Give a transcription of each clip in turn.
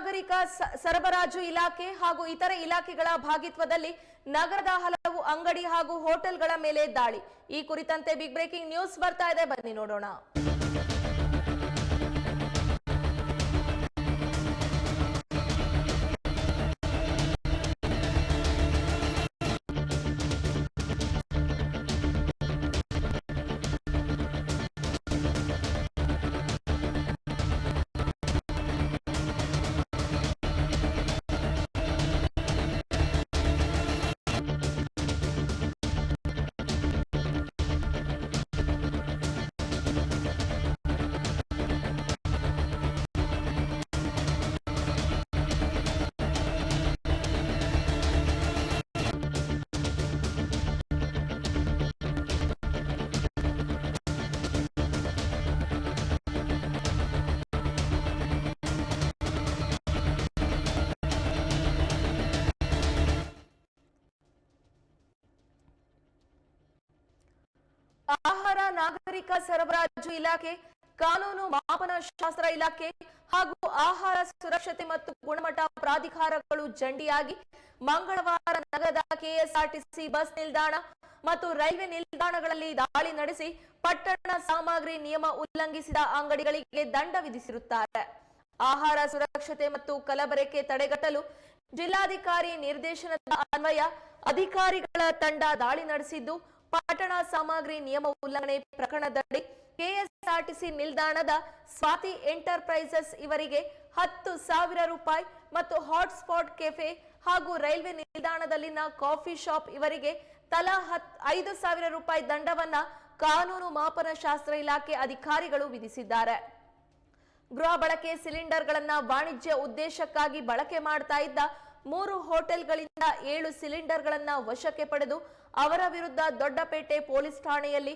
ನಾಗರಿಕ ಸರಬರಾಜು ಇಲಾಖೆ ಹಾಗೂ ಇತರ ಇಲಾಖೆಗಳ ಭಾಗಿತ್ವದಲ್ಲಿ ನಗರದ ಹಲವು ಅಂಗಡಿ ಹಾಗೂ ಹೋಟೆಲ್ಗಳ ಮೇಲೆ ದಾಳಿ. ಈ ಕುರಿತಂತೆ ಬಿಗ್ ಬ್ರೇಕಿಂಗ್ ನ್ಯೂಸ್ ಬರ್ತಾ ಇದೆ. ಬನ್ನಿ ನೋಡೋಣ. ನಾಗರಿಕ ಸರಬರಾಜು ಇಲಾಖೆ, ಕಾನೂನು ಮಾಪನ ಶಾಸ್ತ್ರ ಇಲಾಖೆ ಹಾಗೂ ಆಹಾರ ಸುರಕ್ಷತೆ ಮತ್ತು ಗುಣಮಟ್ಟ ಪ್ರಾಧಿಕಾರಗಳು ಜಂಟಿಯಾಗಿ ಮಂಗಳವಾರ ನಗರದ ಕೆಎಸ್ಆರ್ಟಿಸಿ ಬಸ್ ನಿಲ್ದಾಣ ಮತ್ತು ರೈಲ್ವೆ ನಿಲ್ದಾಣಗಳಲ್ಲಿ ದಾಳಿ ನಡೆಸಿ ಪಟ್ಟಣ ಸಾಮಗ್ರಿ ನಿಯಮ ಉಲ್ಲಂಘಿಸಿದ ಅಂಗಡಿಗಳಿಗೆ ದಂಡ ವಿಧಿಸಿರುತ್ತಾರೆ. ಆಹಾರ ಸುರಕ್ಷತೆ ಮತ್ತು ಕಲಬೆರಕೆ ತಡೆಗಟ್ಟಲು ಜಿಲ್ಲಾಧಿಕಾರಿ ನಿರ್ದೇಶನದ ಅನ್ವಯ ಅಧಿಕಾರಿಗಳ ತಂಡ ದಾಳಿ ನಡೆಸಿದ್ದು ಪಟ್ಟಣ ಸಾಮಗ್ರಿ ನಿಯಮ ಉಲ್ಲಂಘನೆ ಪ್ರಕರಣದಡಿ ಕೆಎಸ್ಆರ್ಟಿಸಿ ನಿಲ್ದಾಣದ ಸ್ವಾತಿ ಎಂಟರ್ಪ್ರೈಸಸ್ ಇವರಿಗೆ ಹತ್ತು ಸಾವಿರ ರೂಪಾಯಿ ಮತ್ತು ಹಾಟ್ಸ್ಪಾಟ್ ಕೆಫೆ ಹಾಗೂ ರೈಲ್ವೆ ನಿಲ್ದಾಣದಲ್ಲಿನ ಕಾಫಿ ಶಾಪ್ ಇವರಿಗೆ ತಲಾ ಹತ್, ಐದು ಸಾವಿರ ರೂಪಾಯಿ ದಂಡವನ್ನ ಕಾನೂನು ಮಾಪನ ಶಾಸ್ತ್ರ ಇಲಾಖೆ ಅಧಿಕಾರಿಗಳು ವಿಧಿಸಿದ್ದಾರೆ. ಗೃಹ ಬಳಕೆ ಸಿಲಿಂಡರ್ಗಳನ್ನ ವಾಣಿಜ್ಯ ಉದ್ದೇಶಕ್ಕಾಗಿ ಬಳಕೆ ಮಾಡ್ತಾ ಇದ್ದ ಮೂರು ಹೋಟೆಲ್ಗಳಿಂದ ಏಳು ಸಿಲಿಂಡರ್ಗಳನ್ನು ವಶಕ್ಕೆ ಪಡೆದು ಅವರ ವಿರುದ್ಧ ದೊಡ್ಡಪೇಟೆ ಪೊಲೀಸ್ ಠಾಣೆಯಲ್ಲಿ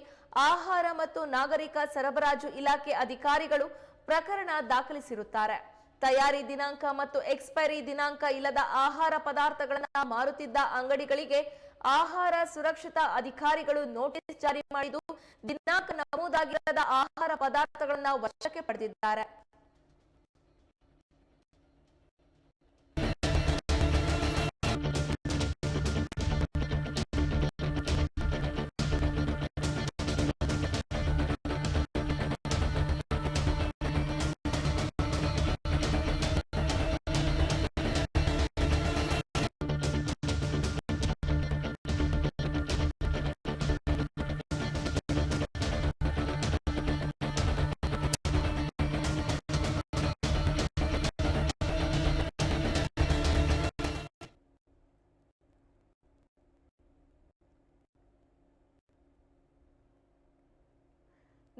ಆಹಾರ ಮತ್ತು ನಾಗರಿಕ ಸರಬರಾಜು ಇಲಾಖೆ ಅಧಿಕಾರಿಗಳು ಪ್ರಕರಣ ದಾಖಲಿಸಿರುತ್ತಾರೆ. ತಯಾರಿ ದಿನಾಂಕ ಮತ್ತು ಎಕ್ಸ್ಪೈರಿ ದಿನಾಂಕ ಇಲ್ಲದ ಆಹಾರ ಪದಾರ್ಥಗಳನ್ನು ಮಾರುತ್ತಿದ್ದ ಅಂಗಡಿಗಳಿಗೆ ಆಹಾರ ಸುರಕ್ಷತಾ ಅಧಿಕಾರಿಗಳು ನೋಟಿಸ್ ಜಾರಿ ಮಾಡಿದ್ದು, ದಿನಾಂಕ ನಮೂದಾಗಿರದ ಆಹಾರ ಪದಾರ್ಥಗಳನ್ನು ವಶಕ್ಕೆ ಪಡೆದಿದ್ದಾರೆ.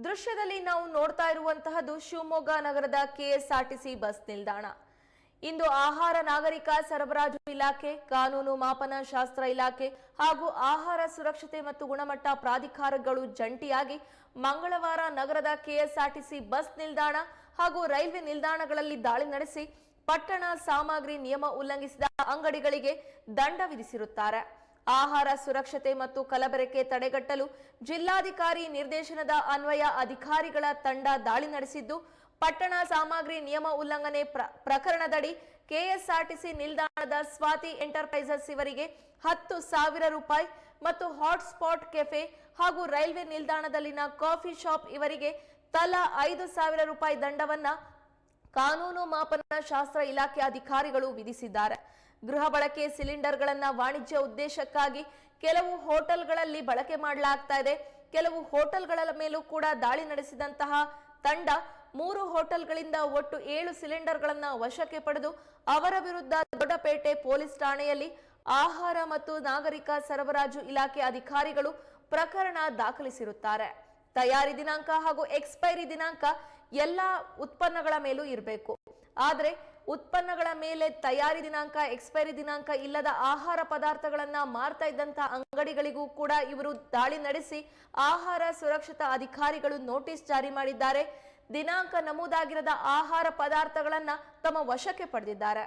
ದೃಶ್ಯದಲ್ಲಿ ನಾವು ನೋಡ್ತಾ ಇರುವಂತಹದ್ದು ಶಿವಮೊಗ್ಗ ನಗರದ ಕೆಎಸ್ಆರ್ಟಿಸಿ ಬಸ್ ನಿಲ್ದಾಣ. ಇಂದು ಆಹಾರ ನಾಗರಿಕ ಸರಬರಾಜು ಇಲಾಖೆ, ಕಾನೂನು ಮಾಪನ ಶಾಸ್ತ್ರ ಇಲಾಖೆ ಹಾಗೂ ಆಹಾರ ಸುರಕ್ಷತೆ ಮತ್ತು ಗುಣಮಟ್ಟ ಪ್ರಾಧಿಕಾರಗಳು ಜಂಟಿಯಾಗಿ ಮಂಗಳವಾರ ನಗರದ ಕೆಎಸ್ಆರ್ಟಿಸಿ ಬಸ್ ನಿಲ್ದಾಣ ಹಾಗೂ ರೈಲ್ವೆ ನಿಲ್ದಾಣಗಳಲ್ಲಿ ದಾಳಿ ನಡೆಸಿ ಪಟ್ಟಣ ಸಾಮಗ್ರಿ ನಿಯಮ ಉಲ್ಲಂಘಿಸಿದ ಅಂಗಡಿಗಳಿಗೆ ದಂಡ ವಿಧಿಸಿರುತ್ತಾರೆ. ಆಹಾರ ಸುರಕ್ಷತೆ ಮತ್ತು ಕಲಬೆರಕೆ ತಡೆಗಟ್ಟಲು ಜಿಲ್ಲಾಧಿಕಾರಿ ನಿರ್ದೇಶನದ ಅನ್ವಯ ಅಧಿಕಾರಿಗಳ ತಂಡ ದಾಳಿ ನಡೆಸಿದ್ದು, ಪಟ್ಟಣ ಸಾಮಗ್ರಿ ನಿಯಮ ಉಲ್ಲಂಘನೆ ಪ್ರ- ಪ್ರಕರಣದಡಿ ಕೆಎಸ್ಆರ್ಟಿಸಿ ನಿಲ್ದಾಣದ ಸ್ವಾತಿ ಎಂಟರ್ಪ್ರೈಸಸ್ ಇವರಿಗೆ ಹತ್ತು ಸಾವಿರ ರೂಪಾಯಿ ಮತ್ತು ಹಾಟ್ಸ್ಪಾಟ್ ಕೆಫೆ ಹಾಗೂ ರೈಲ್ವೆ ನಿಲ್ದಾಣದಲ್ಲಿನ ಕಾಫಿ ಶಾಪ್ ಇವರಿಗೆ ತಲಾ ಐದು ಸಾವಿರ ರೂಪಾಯಿ ದಂಡವನ್ನ ಕಾನೂನು ಮಾಪನ ಶಾಸ್ತ್ರ ಇಲಾಖೆ ಅಧಿಕಾರಿಗಳು ವಿಧಿಸಿದ್ದಾರೆ. ಗೃಹ ಬಳಕೆ ಸಿಲಿಂಡರ್ಗಳನ್ನ ವಾಣಿಜ್ಯ ಉದ್ದೇಶಕ್ಕಾಗಿ ಕೆಲವು ಹೋಟೆಲ್ಗಳಲ್ಲಿ ಬಳಕೆ ಮಾಡಲಾಗ್ತಾ ಇದೆ. ಕೆಲವು ಹೋಟೆಲ್ಗಳ ಮೇಲೂ ಕೂಡ ದಾಳಿ ನಡೆಸಿದಂತಹ ತಂಡ ಮೂರು ಹೋಟೆಲ್ಗಳಿಂದ ಒಟ್ಟು ಏಳು ಸಿಲಿಂಡರ್ಗಳನ್ನು ವಶಕ್ಕೆ ಪಡೆದು ಅವರ ವಿರುದ್ಧ ದೊಡ್ಡಪೇಟೆ ಪೊಲೀಸ್ ಠಾಣೆಯಲ್ಲಿ ಆಹಾರ ಮತ್ತು ನಾಗರಿಕ ಸರಬರಾಜು ಇಲಾಖೆ ಅಧಿಕಾರಿಗಳು ಪ್ರಕರಣ ದಾಖಲಿಸಿರುತ್ತಾರೆ. ತಯಾರಿ ದಿನಾಂಕ ಹಾಗೂ ಎಕ್ಸ್ಪೈರಿ ದಿನಾಂಕ ಎಲ್ಲ ಉತ್ಪನ್ನಗಳ ಮೇಲೂ ಇರಬೇಕು. ಆದರೆ ಉತ್ಪನ್ನಗಳ ಮೇಲೆ ತಯಾರಿ ದಿನಾಂಕ ಎಕ್ಸ್ಪೈರಿ ದಿನಾಂಕ ಇಲ್ಲದ ಆಹಾರ ಪದಾರ್ಥಗಳನ್ನ ಮಾರ್ತಾ ಇದ್ದಂತ ಅಂಗಡಿಗಳಿಗೂ ಕೂಡ ಇವರು ದಾಳಿ ನಡೆಸಿ ಆಹಾರ ಸುರಕ್ಷತಾ ಅಧಿಕಾರಿಗಳು ನೋಟಿಸ್ ಜಾರಿ ಮಾಡಿದ್ದಾರೆ. ದಿನಾಂಕ ನಮೂದಾಗಿರದ ಆಹಾರ ಪದಾರ್ಥಗಳನ್ನ ತಮ್ಮ ವಶಕ್ಕೆ ಪಡೆದಿದ್ದಾರೆ.